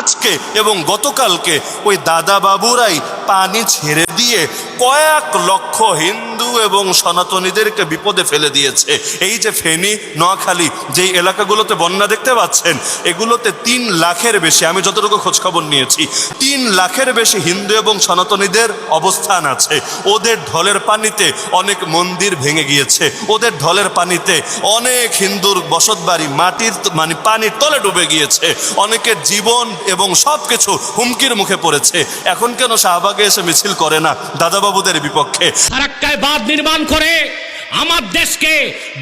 আজকে এবং গতকালকে ওই দাদা বাবুরাই পানি ছেড়ে দিয়ে কয়েক লক্ষ হিন্দু এবং সনাতনীদেরকে বিপদে ফেলে দিয়েছে। এই যে ফেনী, নোয়াখালী, যেই এলাকাগুলোতে বন্যা দেখতে পাচ্ছেন, এগুলোতে তিন লাখের বেশি, আমি যতটুকু খোঁজখবর নিয়েছি, তিন লাখের বেশি হিন্দু এবং সনাতনীদের অবস্থান আছে। ওদের ঢলের পানিতে অনেক মন্দির ভেঙে গিয়েছে। ওদের ঢলের পানিতে অনেক হিন্দুর বসতবাড়ি, মাটির মানে পানির তলে ডুবে গিয়েছে। অনেকের জীবন এবং সব কিছু হুমকির মুখে পড়েছে। এখন কেন শাহবাগে এসে মিছিল করে না? দাদাবাবুদের বিপক্ষে। ফারাক্কায় বাঁধ নির্মাণ করে আমার দেশকে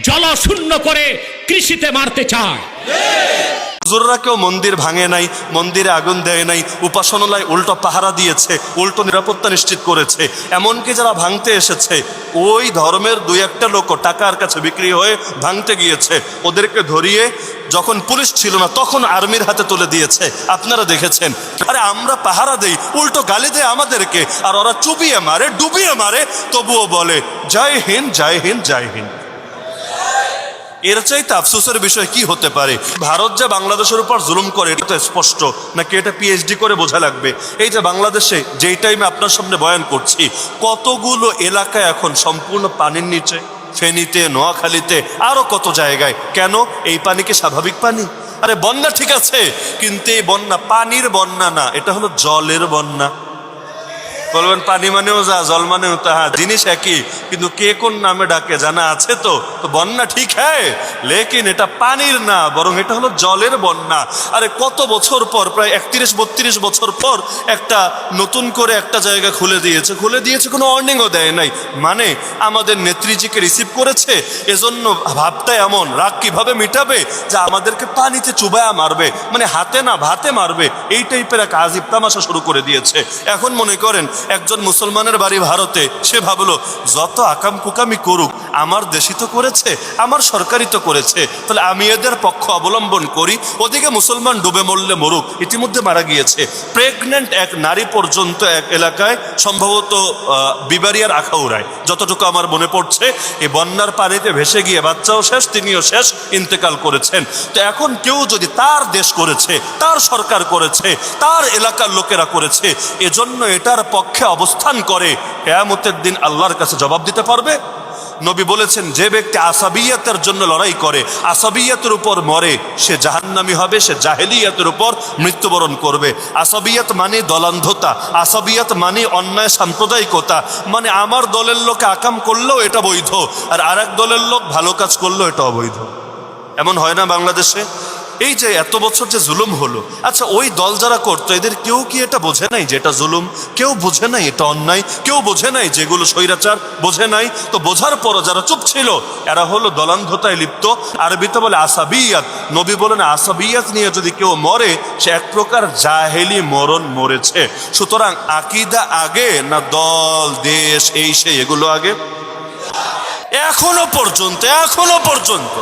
জলশূন্য করে কৃষিতে মারতে চায়। হুজুররা কেউ মন্দির ভাঙে নাই, মন্দিরে আগুন দেয় নাই, উপাসনালয় উল্টো পাহারা দিয়েছে, উল্টো নিরাপত্তা নিশ্চিত করেছে। এমনকি যারা ভাঙতে এসেছে, ওই ধর্মের দুই একটা লোক টাকার কাছে বিক্রি হয়ে ভাঙতে গিয়েছে। ওদেরকে ধরিয়ে যখন পুলিশ ছিল না, তখন আর্মির হাতে তুলে দিয়েছে। আপনারা দেখেছেন? আরে আমরা পাহারা দেই, উল্টো গালি দেয় আমাদেরকে, আর ওরা চুবিয়ে মারে, ডুবিয়ে মারে, তবুও বলে, জয় হিন্দ জয় হিন্দ জয় হিন্দ। এর চাইতে আফসোসের বিষয় কি হতে পারে? ভারত যে বাংলাদেশের উপর জুলুম করে, এটা স্পষ্ট। নাকি এটা পিএইচডি করে বোঝা লাগবে? এই যে বাংলাদেশে যেই টাইমে আপনার সামনে বয়ান করছি, কতগুলো এলাকা এখন সম্পূর্ণ পানির নিচে, ফেনীতে, নোয়াখালীতে, আরও কত জায়গায়? কেন? এই পানি কি স্বাভাবিক পানি? আরে বন্যা ঠিক আছে, কিন্তু এই বন্যা পানির বন্যা না, এটা হলো জলের বন্যা। বলবেন, পানি মানেও যা, জল মানেও তাহা। জিনিস একই, কিন্তু কে কোন নামে ডাকে, জানা আছে তো? তো বন্যা ঠিক হ্যাঁ লেকিন এটা পানির না, বরং এটা হলো জলের বন্যা। আরে কত বছর পর, প্রায় একত্রিশ, বত্রিশ বছর পর একটা নতুন করে একটা জায়গা খুলে দিয়েছে। খুলে দিয়েছে, কোনো অর্নিংও দেয় নাই। মানে আমাদের নেত্রীজিকে রিসিভ করেছে, এজন্য ভাবটা এমন, রাগ কীভাবে মিটাবে? যে আমাদেরকে পানিতে চুবায়া মারবে মানে হাতে না ভাতে মারবে, এই টাইপের এক আজিব তামাশা শুরু করে দিয়েছে। এখন মনে করেন একজন মুসলমানের বাড়ি ভারতে, সে ভাবলো, যত আকাম কুকামি করুক, আমার দেশই তো করেছে, আমার সরকারই তো করেছে, তাহলে আমি এদের পক্ষ অবলম্বন করি, ওদিকে মুসলমান ডুবে মরলে মরুক। ইতিমধ্যে মারা গিয়েছে। প্রেগনেন্ট এক নারী পর্যন্ত এক এলাকায়, সম্ভবত বিবারিয়ার আখাউড়ায়। যতটুকু আমার মনে পড়ছে, এই বন্যার পানিতে ভেসে গিয়ে বাচ্চাও শেষ, তিনিও শেষ, ইন্তেকাল করেছেন। তো এখন কেউ যদি তার দেশ করেছে, তার সরকার করেছে, তার এলাকার লোকেরা করেছে, এজন্য এটার পক্ষে অবস্থান করে, কেয়ামতের দিন আল্লাহর কাছে জবাব দিতে পারবে? নবী বলেছেন, যে ব্যক্তি আসাবিয়াতের জন্য লড়াই করে, আসাবিয়াতের উপর মরে, সে জাহান্নামি হবে, সে জাহেলিয়াতের উপর মৃত্যুবরণ করবে। আসাবিয়াত মানে দলান্ধতা, আসাবিয়াত মানে অন্যায় সাম্প্রদায়িকতা মানে আমার দলের লোক আকাম করলেও এটা বৈধ, আর আরেক দলের লোক ভালো কাজ করলেও এটা অবৈধ। এমন হয় না বাংলাদেশে? এই যে এত বছর যে জুলুম হলো আচ্ছা ওই দল যারা করতো, এদের কেউ কি এটা বোঝে নাই যে এটা জুলুম? কেউ বোঝে নাই এটা অন্যায়? কেউ বোঝে নাই যেগুলো স্বৈরাচার? বোঝে নাই? তো বোঝার পরও যারা চুপ ছিল, এরা হলো দলান্ধতায় লিপ্ত। আরবিতে বলে আসাবিয়াত। নবী বলেন, আসাবিয়াত নিয়ে যদি কেউ মরে, সে এক প্রকার জাহেলি মরণ মরেছে। সুতরাং আকিদা আগে না দল, দেশ, এই সে এগুলো আগে? এখনও পর্যন্ত এখনও পর্যন্ত।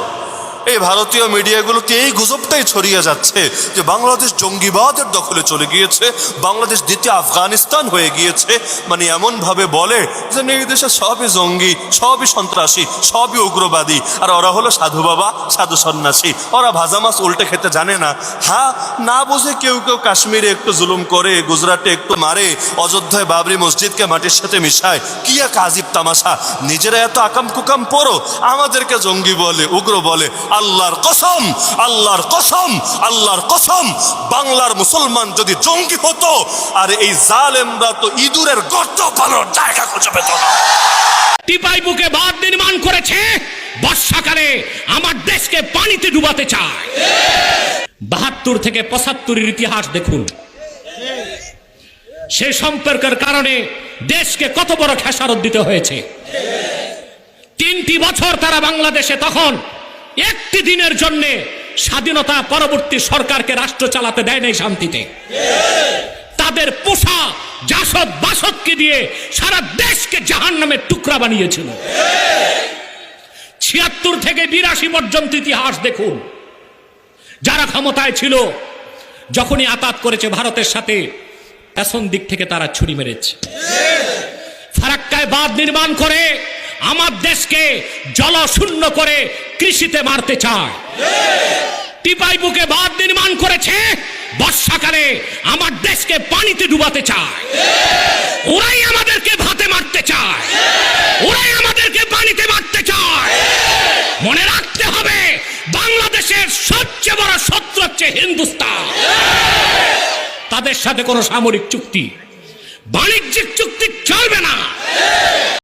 এই ভারতীয় মিডিয়াগুলোতে এই গুজবটাই ছড়িয়ে যাচ্ছে যে বাংলাদেশ জঙ্গিবাদের দখলে চলে গিয়েছে, বাংলাদেশ দ্বিতীয় আফগানিস্তান হয়ে গিয়েছে? মানে এমনভাবে বলে যে এই দেশে সবই জঙ্গি, সবই সন্ত্রাসী, সবই উগ্রবাদী। আর ওরা হলো সাধু বাবা, সাধু সন্ন্যাসী। ওরা ভাজা মাছ উল্টে খেতে জানে না। হ্যাঁ না বুঝে কেউ কেউ কাশ্মীরে একটু জুলুম করে, গুজরাটে একটু মারে, অযোধ্যায় বাবরি মসজিদকে মাটির সাথে মিশায়। কি এক আজিব তামাশা। নিজেরা এত আকাম কুকাম পড়ো, আমাদেরকে জঙ্গি বলে, উগ্র বলে। আল্লাহর কসম আল্লাহর কসম আল্লাহর কসম। বাংলার মুসলমান যদি জঙ্গি হতো, আর এই জালেমরা তো ইঁদুরের গর্ত পালোর জায়গা খুঁজে পেত না। টিপাই বুকে বাঁধ নির্মাণ করেছে, বর্ষাকালে আমার দেশকে পানিতে ডুবাতে চায়। বাহাত্তর থেকে পঁচাত্তরের ইতিহাস দেখুন। সে সম্পর্কের কারণে দেশকে কত বড় খেসারত দিতে হয়েছে। তিনটি বছর তারা বাংলাদেশে তখন একটি দিনের জন্য স্বাধীনতা পরবর্তী সরকারকে রাষ্ট্র চালাতে দেয় নাই শান্তিতে। তাদের পোষা জাসদ বাসদকে দিয়ে সারা দেশকে জাহান নামের টুকরা বানিয়েছিল। ছিয়াত্তর থেকে বিরাশি পর্যন্ত ইতিহাস দেখুন। যারা ক্ষমতায় ছিল, যখনই আতাত করেছে ভারতের সাথে, পেছন দিক থেকে তারা ছুরি মেরেছে। ফারাক্কায় বাঁধ নির্মাণ করে আমার দেশকে জলশূন্য করে কৃষিতে মারতে চায়। টিপাই বুকে বাঁধ নির্মাণ করেছে, বর্ষাকালে আমার দেশকে পানিতে ডুবাতে চায়। ওরাই আমাদেরকে ভাতে মারতে চায়। ওরাই আমাদেরকে পানিতে মারতে চায়। মনে রাখতে হবে, বাংলাদেশের সবচেয়ে বড় শত্রু হচ্ছে হিন্দুস্তান। তাদের সাথে কোনো সামরিক চুক্তি, বাণিজ্যিক চুক্তি চলবে না।